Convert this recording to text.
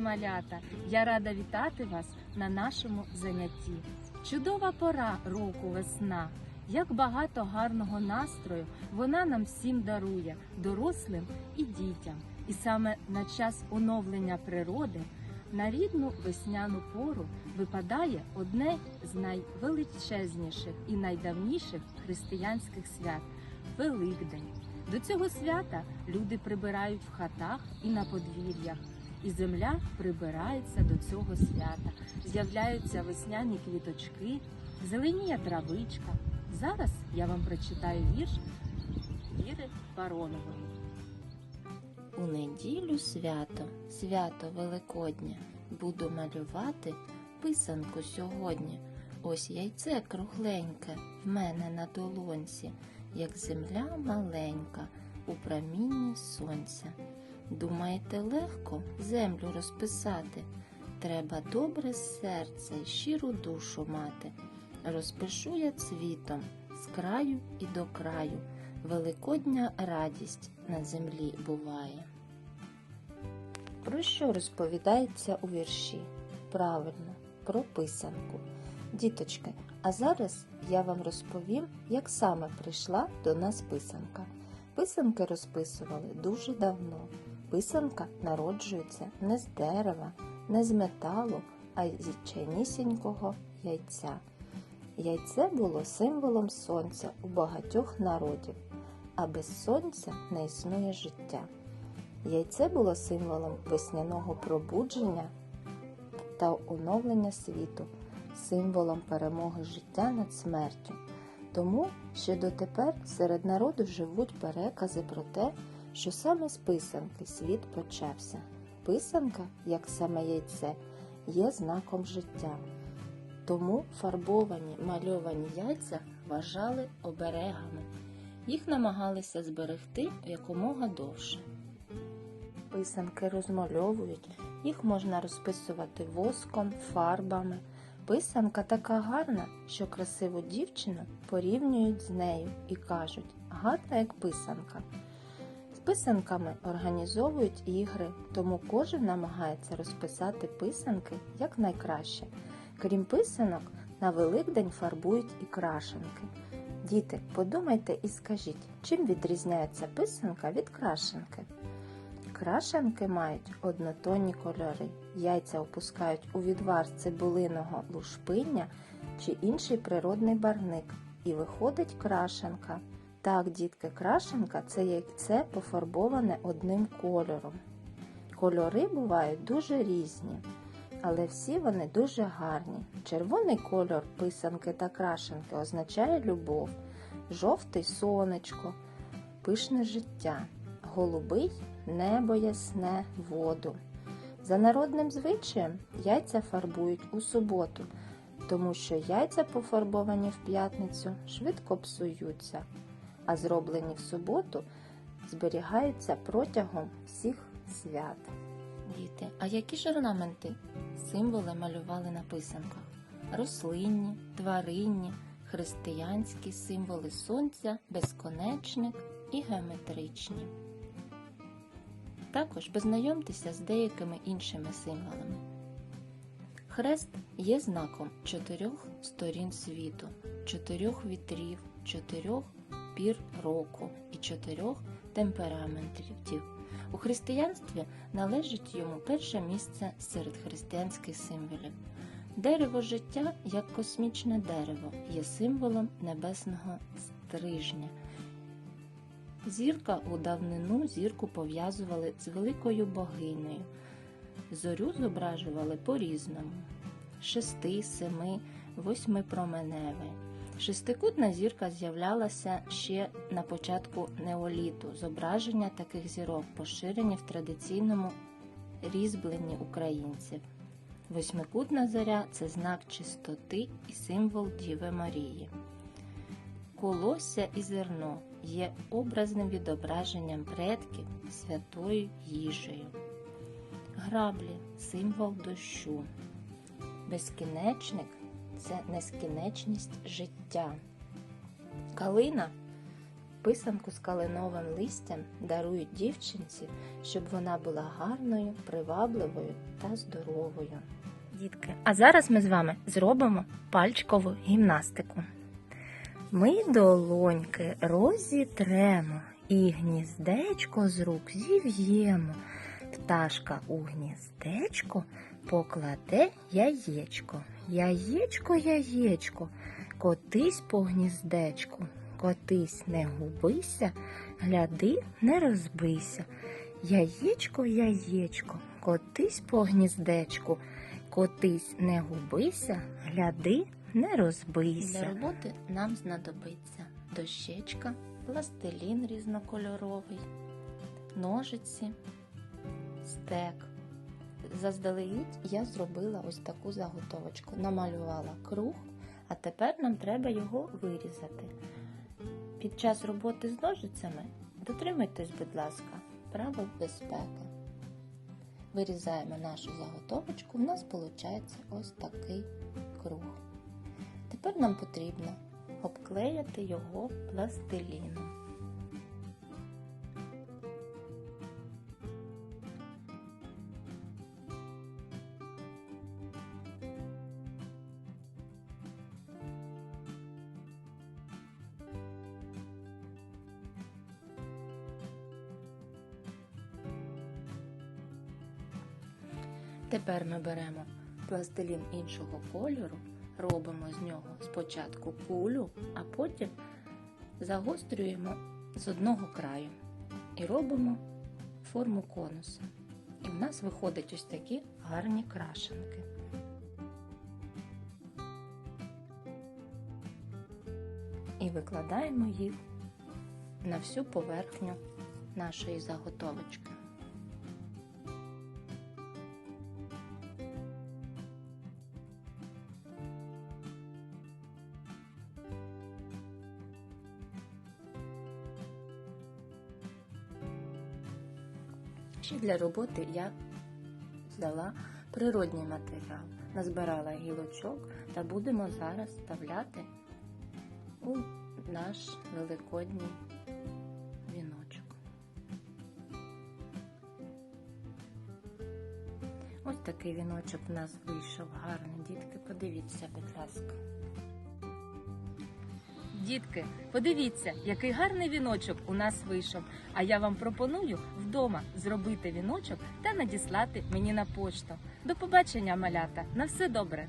малята! Я рада вітати вас на нашому занятті. Чудова пора року весна. Як багато гарного настрою вона нам всім дарує, дорослим і дітям. І саме на час оновлення природи на рідну весняну пору випадає одне з найвеличезніших і найдавніших християнських свят Великдень. До цього свята люди прибирають в хатах і на подвір'ях, і земля прибирається до цього свята. З'являються весняні квіточки, зеленіє травичка. Зараз я вам прочитаю вірш Віри Баронової. У неділю свято, свято Великодня, буду малювати писанку сьогодні. Ось яйце кругленьке в мене на долонці, як земля маленька у промінні сонця. Думаєте, легко землю розписати? Треба добре серце й щиру душу мати. Розпишу я цвітом з краю і до краю. Великодня радість на землі буває. Про що розповідається у вірші? Правильно, про писанку. Діточки, а зараз я вам розповім, як саме прийшла до нас писанка. Писанки розписували дуже давно. Писанка народжується не з дерева, не з металу, а з чайнісінького яйця. Яйце було символом сонця у багатьох народів, а без сонця не існує життя. Яйце було символом весняного пробудження та оновлення світу, символом перемоги життя над смертю. Тому ще дотепер серед народу живуть перекази про те, що саме з писанки світ почався. Писанка, як саме яйце, є знаком життя. Тому фарбовані мальовані яйця вважали оберегами. Їх намагалися зберегти якомога довше. Писанки розмальовують, їх можна розписувати воском, фарбами. Писанка така гарна, що красиву дівчину порівнюють з нею і кажуть гарна як писанка. Писанками організовують ігри, тому кожен намагається розписати писанки якнайкраще. Крім писанок, на Великдень фарбують і крашенки. Діти, подумайте і скажіть, чим відрізняється писанка від крашенки? Крашенки мають однотонні кольори. Яйця опускають у відвар цибулиного лушпиння чи інший природний барник. І виходить крашенка. Так, дітки, крашенка це яйце пофарбоване одним кольором. Кольори бувають дуже різні, але всі вони дуже гарні. Червоний кольор писанки та крашенки означає любов, жовтий сонечко, пишне життя, голубий небо ясне, воду. За народним звичаєм яйця фарбують у суботу, тому що яйця пофарбовані в п'ятницю швидко псуються, а зроблені в суботу зберігаються протягом всіх свят. Діти, а які ж орнаменти, символи малювали на писанках? Рослинні, тваринні, християнські символи сонця, безконечник і геометричні. Також познайомтеся з деякими іншими символами. Хрест є знаком чотирьох сторін світу, чотирьох вітрів, чотирьох пір року і чотирьох темпераментів. У християнстві належить йому перше місце серед християнських символів. Дерево життя, як космічне дерево, є символом небесного стрижня. Зірка у давнину зірку пов'язували з великою богинею. Зорю зображували по-різному: шести, семи, восьмипроменевий. Шестикутна зірка з'являлася ще на початку неоліту. Зображення таких зірок поширені в традиційному різьбленні українців. Восьмикутна зоря це знак чистоти і символ Діви Марії. Колосся і зерно є образним відображенням предків святою їжею. Граблі символ дощу. Безкінечник це нескінченність життя. Калина Писанку з калиновим листям дарують дівчинці, щоб вона була гарною, привабливою та здоровою. Дітки, а зараз ми з вами зробимо пальчикову гімнастику. Ми долоньки розітремо і гніздечко з рук зів'ємо. Пташка у гніздечко покладе яєчко. Яєчко, яєчко, котись по гніздечку, котись не губися, гляди, не розбийся. Яєчко, яєчко, котись по гніздечку, котись не губися, гляди, не розбийся. Для роботи нам знадобиться дощечка, пластилін різнокольоровий, ножиці, стек. Заздалегідь я зробила ось таку заготовочку. Намалювала круг, а тепер нам треба його вирізати. Під час роботи з ножицями дотримуйтесь, будь ласка, правил безпеки. Вирізаємо нашу заготовочку, в нас виходить ось такий круг. Тепер нам потрібно обклеїти його пластиліном. Тепер ми беремо пластилін іншого кольору, робимо з нього спочатку кулю, а потім загострюємо з одного краю і робимо форму конуса. І в нас виходять ось такі гарні крашенки. І викладаємо їх на всю поверхню нашої заготовочки. Ще для роботи я взяла природній матеріал, назбирала гілочок та будемо зараз вставляти у наш великодній віночок. Ось такий віночок в нас вийшов гарний. Дітки, подивіться, будь ласка. Дітки, подивіться, який гарний віночок у нас вийшов. А я вам пропоную вдома зробити віночок та надіслати мені на пошту. До побачення, малята! На все добре!